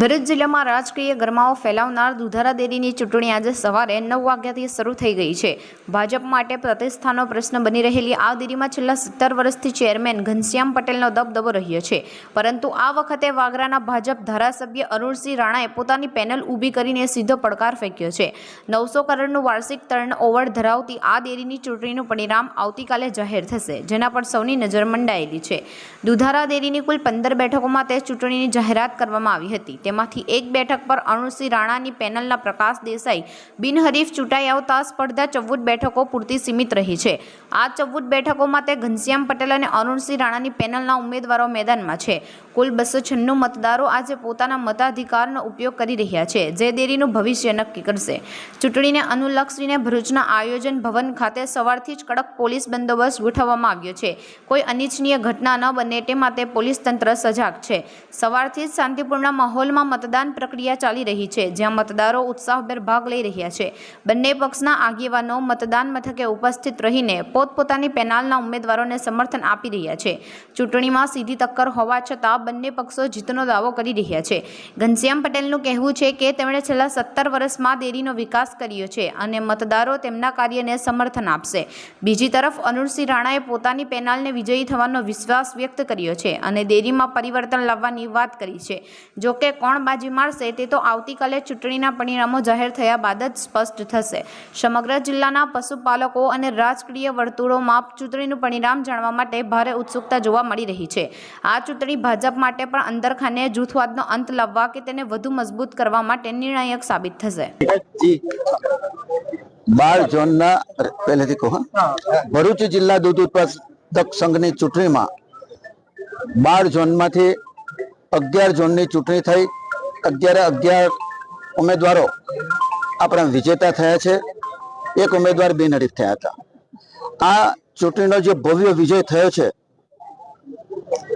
ભરૂચ જિલ્લામાં રાજકીય ગરમાવો ફેલાવનાર દુધારા ડેરીની ચૂંટણી આજે સવારે નવ વાગ્યાથી શરૂ થઈ ગઈ છે. ભાજપ માટે પ્રતિષ્ઠાનો પ્રશ્ન બની રહેલી આ ડેરીમાં છેલ્લા સત્તર વર્ષથી ચેરમેન ઘનશ્યામ પટેલનો દબદબો રહ્યો છે. પરંતુ આ વખતે વાગરાના ભાજપ ધારાસભ્ય અરુણસિંહ રાણાએ પોતાની પેનલ ઊભી કરીને સીધો પડકાર ફેંક્યો છે. નવસો કરોડનું વાર્ષિક ટર્ન ઓવર ધરાવતી આ ડેરીની ચૂંટણીનું પરિણામ આવતીકાલે જાહેર થશે, જેના પર સૌની નજર મંડાયેલી છે. દુધારા ડેરીની કુલ પંદર બેઠકોમાં તે ચૂંટણીની જાહેરાત કરવામાં આવી હતી. તેમાંથી એક બેઠક પર અરુણસિંહ રાણાની પેનલના પ્રકાશ દેસાઈ બિનહરીફ ચૂંટાઈ આવતા સ્પર્ધા ચૌદ બેઠકો પૂરતી સીમિત રહી છે. આ ચૌદ બેઠકોમાં તે ઘનશ્યામ પટેલ અને અરુણસિંહ રાણાની પેનલના ઉમેદવારો મેદાનમાં છે. કુલ બસો છન્નું મતદારો આજે પોતાના મતાધિકારનો ઉપયોગ કરી રહ્યા છે. જે દેરીનું ભવિષ્ય નક્કી કરશે. ચૂંટણીને અનુલક્ષીને ભરૂચના આયોજન ભવન ખાતે સવારથી જ કડક પોલીસ બંદોબસ્ત ગોઠવવામાં આવ્યો છે. કોઈ અનિચ્છનીય ઘટના ન બને તે માટે પોલીસ તંત્ર સજાગ છે. સવારથી જ શાંતિપૂર્ણ માહોલમાં મતદાન પ્રક્રિયા ચાલી રહી છે, જ્યાં મતદારો ઉત્સાહભેર ભાગ લઈ રહ્યા છે. બંને પક્ષના આગેવાનો મતદાન મથકે ઉપસ્થિત રહીને પોતપોતાની પેનલના ઉમેદવારોને સમર્થન આપી રહ્યા છે. ચૂંટણીમાં સીધી ટક્કર હોવા છતાં બંને પક્ષો જીતનો દાવો કરી રહ્યા છે. ઘનશ્યામ પટેલનું કહેવું છે કે તેમણે છેલ્લા સત્તર વર્ષમાં ડેરીનો વિકાસ કર્યો છે અને મતદારો તેમના કાર્યને સમર્થન આપશે. બીજી તરફ, અનુરસિંહ રાણાએ પોતાની પેનલને વિજયી થવાનો વિશ્વાસ વ્યક્ત કર્યો છે અને ડેરીમાં પરિવર્તન લાવવાની વાત કરી છે. જોકે કોણ બાજી મારશે તે તો આવતીકાલે ચૂંટણીના પરિણામો જાહેર થયા બાદ જ સ્પષ્ટ થશે. સમગ્ર જિલ્લાના પશુપાલકો અને રાજકીય વર્તુળોમાં ચૂંટણીનું પરિણામ જાણવા માટે ભારે ઉત્સુકતા જોવા મળી રહી છે. આ ચૂંટણી ભાજપ માટે પણ અંદરખાને જૂથવાદનો અંત લાવવા કે તેને વધુ મજબૂત કરવા માટે નિર્ણાયક સાબિત થશે. જી. બાર ઝોનના પહેલેથી કહો ભરૂચ જિલ્લા દૂધ ઉત્પાદક સંઘની ચૂંટણીમાં બાર ઝોનમાંથી અગિયાર ઝોનની ચૂંટણી થઈ. અગિયારે અગિયાર ઉમેદવારો આપણા વિજેતા થયા છે. એક ઉમેદવાર બિનહરીફ થયા હતા. આ ચૂંટણીનો જે ભવ્ય વિજય થયો છે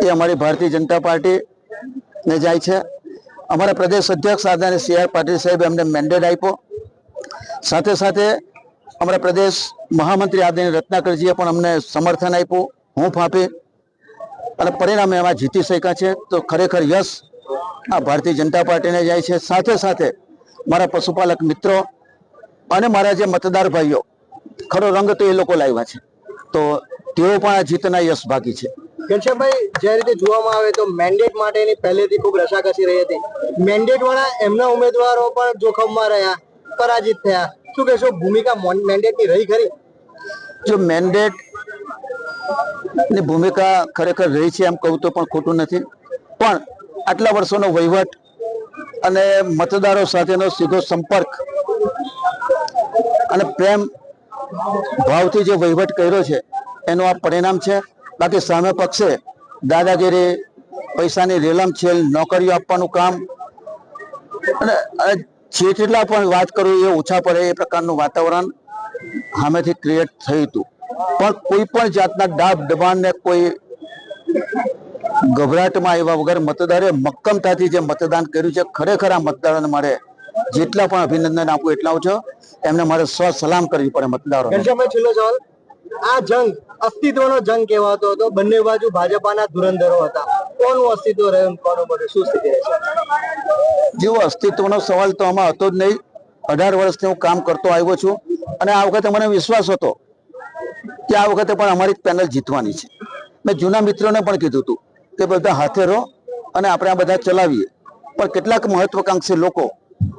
એ અમારી ભારતીય જનતા પાર્ટી ને જાય છે. અમારા પ્રદેશ અધ્યક્ષ આદરણીય સી આર પાટીલ સાહેબ એમને મેન્ડેટ આપ્યો. સાથે સાથે અમારા પ્રદેશ મહામંત્રી આદરણીય રત્નાકરજીએ પણ અમને સમર્થન આપ્યું. હું ફાંપી અને પરિણામે એમાં જીતી શક્યા છે. તો ખરેખર યશ આ ભારતીય જનતા પાર્ટીને જાય છે. સાથે સાથે મારા પશુપાલક મિત્રો અને મારા જે મતદાર ભાઈઓ, ખરો રંગ તો એ લોકો લાવ્યા છે. તો તેઓ પણ આ જીતના યશ ભાગી છે. ઘનશ્યામભાઈ જે રીતે જોવામાં આવે તો મેન્ડેટ માટેની પહેલેથી ખૂબ રસાકસી રહી હતી. મેન્ડેટ વાળા એમના ઉમેદવારો પણ જોખમમાં રહ્યા પરાજિત થયા. શું કહેશો ભૂમિકા મેન્ડેટની રહી ખરી? જો મેન્ડેટની ભૂમિકા ખરેખર રહી છે એમ કહું તો પણ ખોટું નથી. પણ આટલા વર્ષોનો વહીવટ અને મતદારો સાથેનો સીધો સંપર્ક અને પ્રેમ ભાવથી જે વહીવટ કર્યો છે, એનું આ પરિણામ છે. બાકી સામે પક્ષે દાદાગીરી, પૈસાની રેલમ છેલ, નોકરીઓ આપવાનું કામ અને અને જેટલા પણ વાત કરું એ ઓછા પડે એ પ્રકારનું વાતાવરણ સામેથી ક્રિએટ થયું હતું. પણ કોઈ પણ જાતના દાબ દબાણને કોઈ ગભરાટમાં આવ્યા વગર મતદારે મક્કમતાથી જે મતદાન કર્યું છે, ખરેખર આ મતદારોને મારે જેટલા પણ અભિનંદન આપું એટલા ઓછો એમને મારે સ્વ સલામ કરવી પડે મતદારો આ જંગ અસ્તિત્વનો જંગ કહેવાતો હતો. બંને બાજુ ભાજપાના ધુરંધરો હતા. કોનું અસ્તિત્વ રહ્યું કોનું બધું? શું સ્થિતિ રહેશે જેવો અસ્તિત્વનો સવાલ તો આમાં હતો જ નહીં. અઢાર વર્ષથી હું કામ કરતો આવ્યો છું અને આ વખતે મને વિશ્વાસ હતો કે આ વખતે પણ અમારી પેનલ જીતવાની છે. મેં જૂના મિત્રોને પણ કીધું હતું કે બધા હાથે રહો અને આપણે આ બધા ચલાવીએ. પણ કેટલાક મહત્વકાંક્ષી લોકો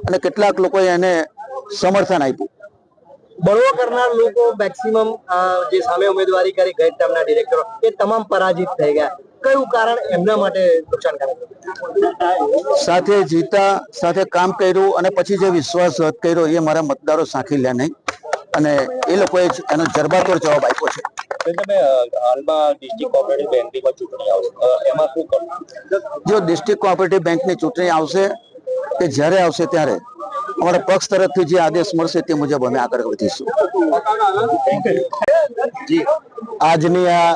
અને કેટલાક લોકોએ એને સમર્થન આપ્યું. બળવો કરનાર લોકો મેક્સિમમ જે સામે ઉમેદવારી કરી ગઈ ટર્મના ડિરેક્ટરો એ તમામ પરાજિત થઈ ગયા. કયું કારણ એમના માટે નુકસાનકારક સાથે જીતા સાથે કામ કર્યું અને પછી જે વિશ્વાસઘાત કર્યો એ મારા મતદારો સાંખી લે નહીં. અને એ લોકોએ એનો જરબાતોડ જવાબ આપ્યો છે. તમે હાલમાં ડિસ્ટ્રિક્ટ કોઓપરેટિવ બેંકની ચૂંટણી આવશે. એમાં જો ડિસ્ટ્રિક્ટ કોઓપરેટિવ બેંકની ચૂંટણી આવશે કે જ્યારે આવશે ત્યારે અમારા પક્ષ તરફથી જે આદેશ મળશે તે મુજબ અમે આગળ વધીશું. આજની આ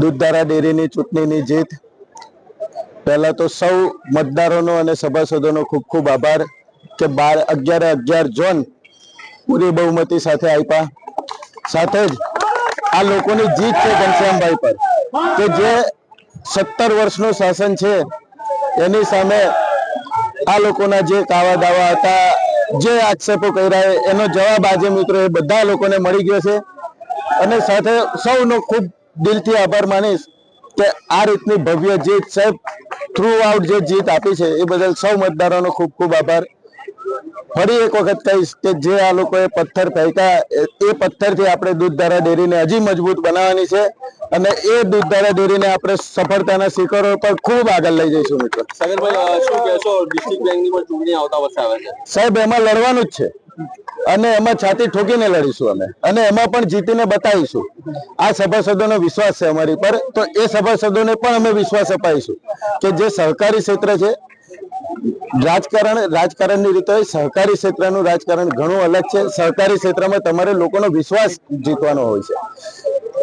દૂધધારા ડેરીની ચૂંટણીની જીત, પહેલા તો સૌ મતદારોનો અને સભાસદોનો ખૂબ ખૂબ આભાર કે બાર અગિયાર અગિયાર જોન પૂરી બહુમતી સાથે આપ્યા સાથે જ આ લોકોની જીત છે ઘનશ્યામભાઈ પર, કે જે સત્તર વર્ષનું શાસન છે, એની સામે આ લોકોના જે કાવા દાવા હતા, જે આક્ષેપો કર્યા એનો જવાબ આજે મિત્રો એ બધા લોકોને મળી ગયો છે. અને સાથે સૌનો ખૂબ દિલથી આભાર માનીશ કે આ રીતની ભવ્ય જીત, સાહેબ થ્રુ આઉટ જે જીત આપી છે, એ બદલ સૌ મતદારોનો ખૂબ ખૂબ આભાર. ફરી એક વખત કહીશ કે જે આ લોકોએ પથ્થર ફેંક્યા એ- પથ્થરથી આપણે દૂધધારા ડેરીને હજી મજબૂત બનાવવાની છે અને એ દૂધધારા ડેરીને આપણે સફળતાના શિખરો પર ખૂબ આગળ લઈ જઈશું મિત્રો. સાહેબ એમાં લડવાનું જ છે. અને એમાં છાતી ઠોકીને લડીશું અમે. અને એમાં પણ જીતીને બતાવીશું. આ સભાસદોનો વિશ્વાસ છે અમારી પર. તો એ સભાસદોને પણ અમે વિશ્વાસ અપાવીશું કે જે સહકારી ક્ષેત્ર છે રાજકારણ, રાજકારણની રીતે સહકારી ક્ષેત્રનું રાજકારણ ઘણું અલગ છે. સહકારી ક્ષેત્રમાં તમારે લોકોનો વિશ્વાસ જીતવાનો હોય છે.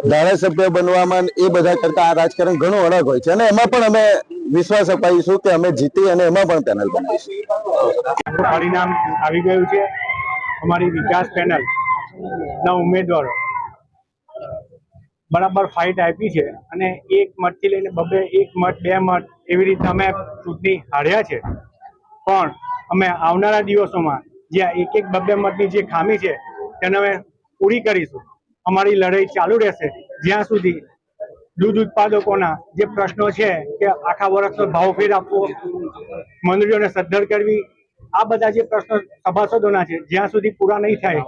ધારાસભ્ય બનવામાં એ બધા કરતા આ રાજકારણ ઘણું અલગ હોય છે અને એમાં પણ અમે વિશ્વાસ અપાવીશું કે અમે જીતી અને એમાં પણ પેનલ બનાવીશું. પરિણામ આવી ગયું છે. અમારી વિકાસ પેનલ ના ઉમેદવારો. બરાબર ફાઇટ આપી છે અને એક મતથી લઈને બબે એક મત, બે મત એવી રીતે અમે ચૂંટણી હાર્યા છે. પણ અમે આવનારા દિવસોમાં જ્યાં એક એક બબે મતની જે ખામી છે, તેને અમે પૂરી કરીશું. અમારી લડાઈ ચાલુ રહેશે. જ્યાં સુધી દૂધ ઉત્પાદકોના જે પ્રશ્નો છે કે આખા વર્ષનો ભાવ ફેર આપવો, મંડળીઓને સદ્ધર કરવી, આ બધા જે પ્રશ્નો સભાસદોના છે, જ્યાં સુધી પૂરા નહીં થાય,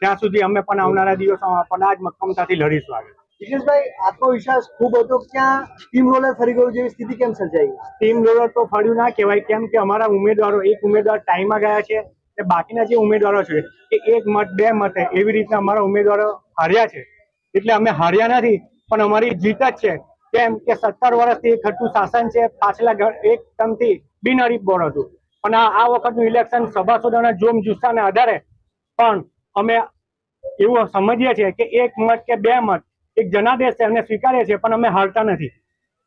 ત્યાં સુધી અમે પણ આવનારા દિવસોમાં પણ આ જ મક્કમતાથી લડીશું આગળ. જિગ્નેશભાઈ આત્મવિશ્વાસ ખૂબ હતો ક્યાં ટીમ રોલર ફરી ગયું જેવી સ્થિતિ કેમ સર્જાઈ? ટીમ રોલર તો ફર્યું ના કહેવાય, કેમ કે અમારા ઉમેદવારો, એક ઉમેદવાર ટાઈમમાં ગયા છે ને બાકીના જે ઉમેદવારો છે, એ એક મત, બે મતે એવી રીતના અમારા ઉમેદવારો હાર્યા છે. એટલે અમે હાર્યા નથી, પણ અમારી જીત જ છે. કેમ કે સત્તર વર્ષથી એક ખટ્ટું શાસન છે, પાછલા એક ટર્મથી બિનહરીફ બોર્ડ હતું. પણ આ આ વખતનું ઇલેક્શન સભાસદોના જોમ જુસ્સાના આધારે, પણ અમે એવું સમજીએ છીએ કે એક મત કે બે મત એક જનાદેશ છે એમને સ્વીકારીએ છીએ પણ અમે હારતા નથી.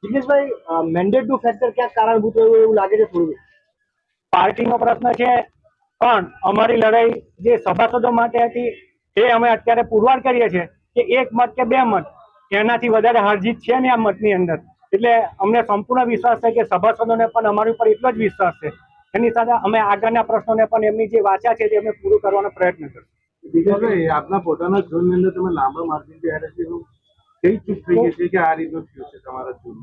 જિગ્નેશભાઈ મેન્ડેટનું ફેક્ટર ક્યાંક કારણભૂત રહ્યું એવું લાગે છે થોડું પાર્ટીનો પ્રશ્ન છે પણ અમારી લડાઈ જે સભાસદો માટે હતી એ અમે અત્યારે પુરવાર કરીએ છીએ કે એક મત કે બે મત. એનાથી વધારે હારજીત છે ને આ મતની અંદર. એટલે અમને સંપૂર્ણ વિશ્વાસ છે કે સભાસદોને પણ અમારી ઉપર એટલો જ વિશ્વાસ છે. એની સાથે અમે આગળના પ્રશ્નોને પણ એમની જે વાચા છે તે અમે પૂરું કરવાનો પ્રયત્ન કરશું. આપના પોતાના ઝોનની અંદર તમે લાંબા માર્જિનથી હારે છે એવું કઈ ચૂક થઈ ગઈ છે કે આ રીતનું થયું છે તમારા ઝોન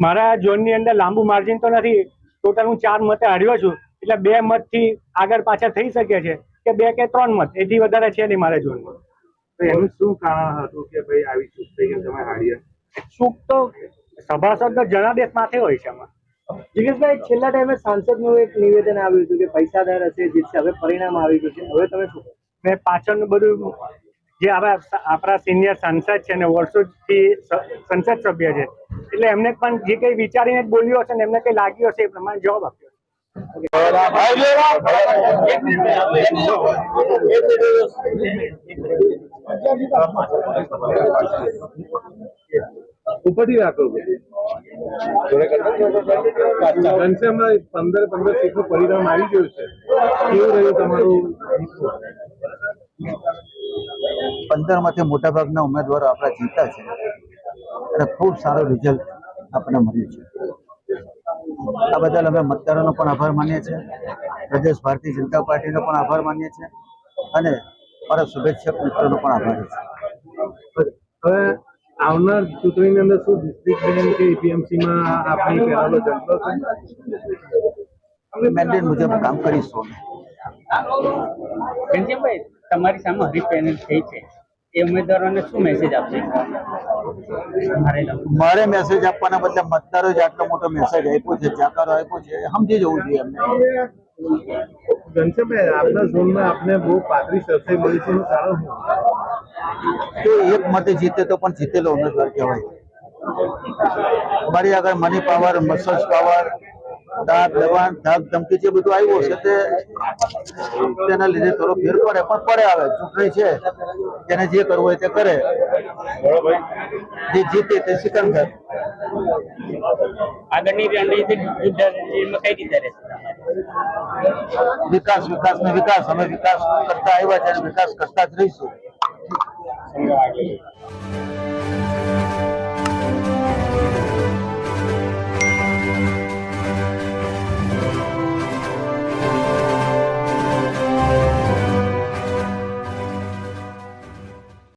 મારા ઝોનની અંદર લાંબુ માર્જિન તો નથી. ટોટલ હું ચાર મતે હાર્યો છું. એટલે બે મતથી આગળ પાછળ થઈ શકે છે કે બે કે ત્રણ મત. એથી વધારે છે નહીં મારા ઝોનમાં તો એનું શું કારણ હતું કે ભાઈ આવી ચૂક થઈ ગઈ તમે હાર્યા? ચૂક તો સભાસદનો જનાદેશ માથે હોય છે આમાં. જિગ્નેશભાઈ છેલ્લા ટાઈમે સાંસદનું એક નિવેદન આવ્યું હતું કે પૈસાદાર હશે જીતશે હવે પરિણામ આવી ગયું છે. હવે તમે શું મેં પાછળનું બધું જે આપણા આપણા સિનિયર સાંસદ છે ને વર્ષોથી સંસદ સભ્ય છે. એટલે એમને પણ જે કંઈ વિચારીને બોલ્યો હશે ને એમને કંઈ લાગ્યું હશે એ પ્રમાણે જવાબ આપ્યો. ઉપરથી રાખો. ઘનશ્યામમાં પંદર પંદર સીટનું પરિણામ આવી ગયું છે. કેવું રહ્યું તમારું? પંદરમાંથી મોટા ભાગના ઉમેદવારો આપણા જીતા છે. અને ખૂબ સારું રિઝલ્ટ આપણને મળ્યું છે. આ બદલ અમે મતદારોનો પણ આભાર માનીએ છીએ. પ્રદેશ ભારતીય જનતા પાર્ટીનો પણ આભાર માનીએ છીએ. અને મારા શુભેચ્છક મિત્રોનો પણ આભાર છે. હવે આવનાર ચૂંટણીની અંદર શું ડિસ્ટ્રિક્ટ કે એપીએમસીમાં આપણી જનતો છે? મેન્ડેટ મુજબ કામ કરીશું તમારી સામે હરીફ થઈ છે. એ ઉમેદવારોને શું મેસેજ આપશે? મારે મેસેજ આપવાના બદલે મતદારો જ આટલો મોટો મેસેજ આપ્યો છે જાકારો આપ્યો છે સમજી જવું જોઈએ એમને. ઘનશ્યામભાઈ આપના ઝોનમાં આપને બહુ પાતળી સરસાઈ મળી છે કારણ તો એક મતે જીતે તો પણ જીતેલો ઉમેદવાર કહેવાય. મારી આગળ મની પાવર મસલ્સ પાવર દાબ દબાણ ધાક ધમકી જે બધું આવ્યું છે તે તેના લીધે થોડો ફેર પડે પણ પડે આવે ચૂંટણી છે. તેને જે કરવું હોય તે કરે. જે જીતે તે સિકંદર આગળની રણનીતિ વિકાસ વિકાસ ને વિકાસ. અમે વિકાસ કરતા આવ્યા છે અને વિકાસ કરતા જ રહીશું.